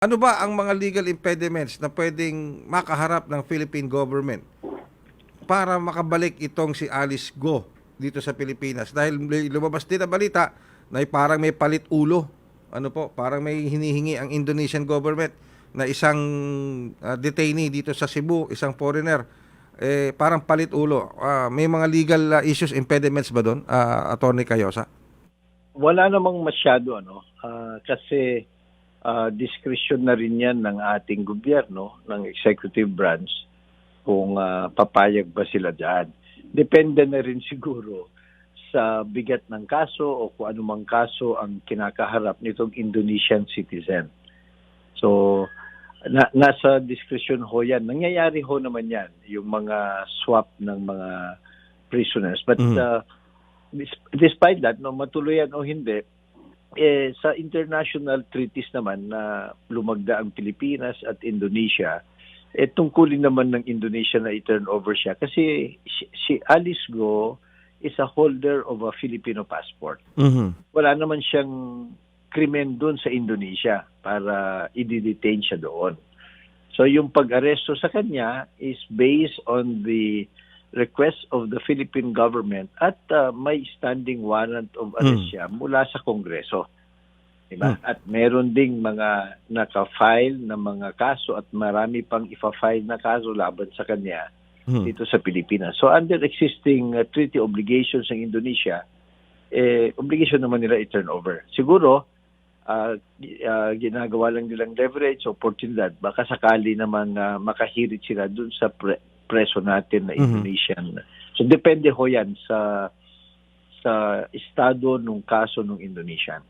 Ano ba ang mga legal impediments na pwedeng makaharap ng Philippine government para makabalik itong si Alice Go dito sa Pilipinas? Dahil lumabas din na balita na parang may palit ulo. Ano po, parang may hinihingi ang Indonesian government na isang ah, detainee dito sa Cebu, isang foreigner, eh, parang palit ulo. Ah, may mga legal ah, issues, impediments ba doon, ah, Attorney Cayosa? Wala namang masyado ano ah, kasi ah, discretion na rin yan ng ating gobyerno, ng executive branch kung ah, papayag ba sila diyan. Depende na rin siguro sa bigat ng kaso o kung anumang kaso ang kinakaharap nitong Indonesian citizen. So, na, nasa discretion ho yan. Nangyayari ho naman yan, yung mga swap ng mga prisoners. But Mhm. uh, despite that, no, matuloy yan o hindi, eh, sa international treaties naman na lumagda ang Pilipinas at Indonesia, eh, tungkulin naman ng Indonesia na i-turn over siya. Kasi si, si Alice Go is a holder of a Filipino passport Mhm. wala naman siyang krimen doon sa Indonesia para i-detain siya doon. So yung pag-aresto sa kanya is based on the request of the Philippine government at uh, may standing warrant of arrest Hmm. siya mula sa Kongreso. Diba? At meron ding mga naka-file na mga kaso at marami pang ifa-file na kaso laban sa kanya Mhm. dito sa Pilipinas. So under existing uh, treaty obligations ng Indonesia, eh, obligation naman nila i-turn over. Siguro, gi- ah, ginagawa lang nilang leverage, oportunidad, baka sakali naman uh, makahirit sila dun sa pre- preso natin na Mhm. Indonesian. So depende ho yan sa sa estado nung kaso ng Indonesian.